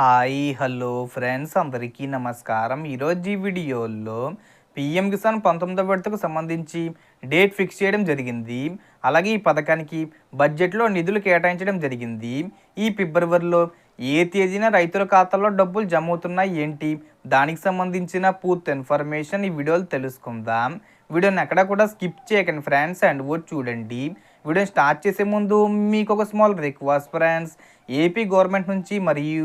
Hi hello friends అందరికీ నమస్కారం. ఈరోజు ఈ వీడియోలో పిఎం కిసాన్ పంతొమ్మిదో విడతకు సంబంధించి డేట్ ఫిక్స్ చేయడం జరిగింది. అలాగే ఈ పథకానికి బడ్జెట్లో నిధులు కేటాయించడం జరిగింది. ఈ ఫిబ్రవరిలో ఏ తేదీన రైతుల ఖాతాలో డబ్బులు జమ అవుతున్నాయి ఏంటి? దానికి సంబంధించిన పూర్తి ఇన్ఫర్మేషన్ ఈ వీడియోలు తెలుసుకుందాం. వీడియోని ఎక్కడ కూడా స్కిప్ చేయకండి ఫ్రెండ్స్ అండ్ ఓ చూడండి. వీడియో స్టార్ట్ చేసే ముందు మీకు ఒక small request friends. AP government నుంచి మరియు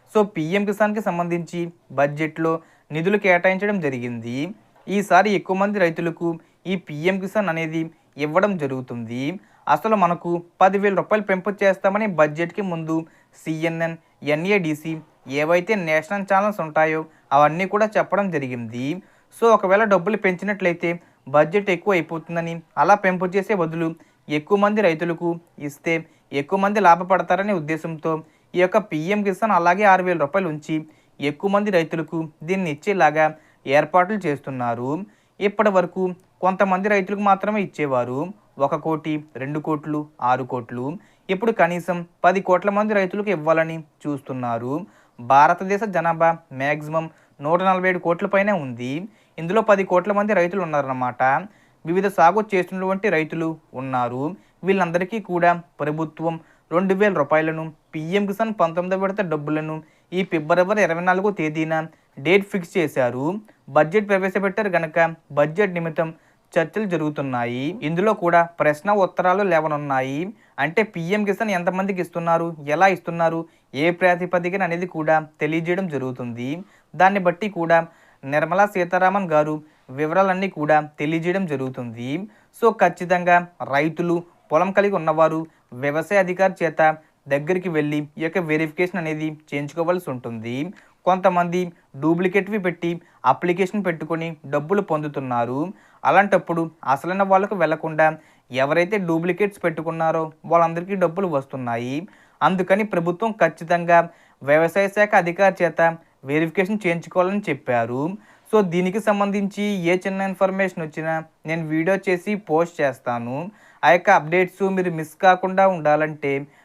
సో పిఎం కిసాన్కి సంబంధించి బడ్జెట్లో నిధులు కేటాయించడం జరిగింది. ఈసారి ఎక్కువ మంది రైతులకు ఈ పిఎం కిసాన్ అనేది ఇవ్వడం జరుగుతుంది. అసలు మనకు పదివేల రూపాయలు పెంపు చేస్తామని బడ్జెట్కి ముందు సిఎన్ఎన్ ఎన్ఏడిసి ఏవైతే నేషనల్ ఛానల్స్ ఉంటాయో అవన్నీ కూడా చెప్పడం జరిగింది. సో ఒకవేళ డబ్బులు పెంచినట్లయితే బడ్జెట్ ఎక్కువ అయిపోతుందని అలా పెంపు చేసే బదులు ఎక్కువ మంది రైతులకు ఇస్తే ఎక్కువ మంది లాభపడతారనే ఉద్దేశంతో ఈ యొక్క పిఎం కిసాన్ అలాగే ఆరు వేల రూపాయలు ఉంచి ఎక్కువ మంది రైతులకు దీన్ని ఇచ్చేలాగా ఏర్పాట్లు చేస్తున్నారు. ఇప్పటి వరకు కొంతమంది రైతులకు మాత్రమే ఇచ్చేవారు. ఒక కోటి రెండు కోట్లు ఆరు కోట్లు. ఇప్పుడు కనీసం పది కోట్ల మంది రైతులకు ఇవ్వాలని చూస్తున్నారు. భారతదేశ జనాభా మ్యాక్సిమం నూట నలభై ఏడు కోట్ల పైనే ఉంది. ఇందులో పది కోట్ల మంది రైతులు ఉన్నారన్నమాట. వివిధ సాగు చేస్తున్నటువంటి రైతులు ఉన్నారు. వీళ్ళందరికీ కూడా ప్రభుత్వం రెండు వేల రూపాయలను పిఎం కిసాన్ పంతొమ్మిది విడత డబ్బులను. ఈ ఫిబ్రవరి ఇరవై నాలుగో తేదీన డేట్ ఫిక్స్ చేశారు. బడ్జెట్ ప్రవేశపెట్టారు గనక బడ్జెట్ నిమిత్తం చర్చలు జరుగుతున్నాయి. ఇందులో కూడా ప్రశ్న ఉత్తరాలు లేవనున్నాయి. అంటే పిఎం కిసాన్ ఎంతమందికి ఇస్తున్నారు? ఎలా ఇస్తున్నారు? ఏ ప్రాతిపదికన అనేది కూడా తెలియజేయడం జరుగుతుంది. దాన్ని బట్టి కూడా నిర్మలా సీతారామన్ గారు వివరాలన్నీ కూడా తెలియజేయడం జరుగుతుంది. సో ఖచ్చితంగా రైతులు పొలం కలిగి ఉన్నవారు వ్యవసాయ అధికారి చేత దగ్గరికి వెళ్ళి ఈ యొక్క వెరిఫికేషన్ అనేది చేయించుకోవాల్సి ఉంటుంది. కొంతమంది డూప్లికేట్వి పెట్టి అప్లికేషన్ పెట్టుకొని డబ్బులు పొందుతున్నారు. అలాంటప్పుడు అసలైన వాళ్ళకు వెళ్ళకుండా ఎవరైతే డూప్లికేట్స్ పెట్టుకున్నారో వాళ్ళందరికీ డబ్బులు వస్తున్నాయి. అందుకని ప్రభుత్వం ఖచ్చితంగా వ్యవసాయ శాఖ అధికారి చేత వెరిఫికేషన్ చేయించుకోవాలని చెప్పారు. సో దీనికి సంబంధించి ఏ చిన్న ఇన్ఫర్మేషన్ వచ్చినా నేను వీడియో చేసి పోస్ట్ చేస్తాను. ఆ యొక్క అప్డేట్స్ మీరు మిస్ కాకుండా ఉండాలంటే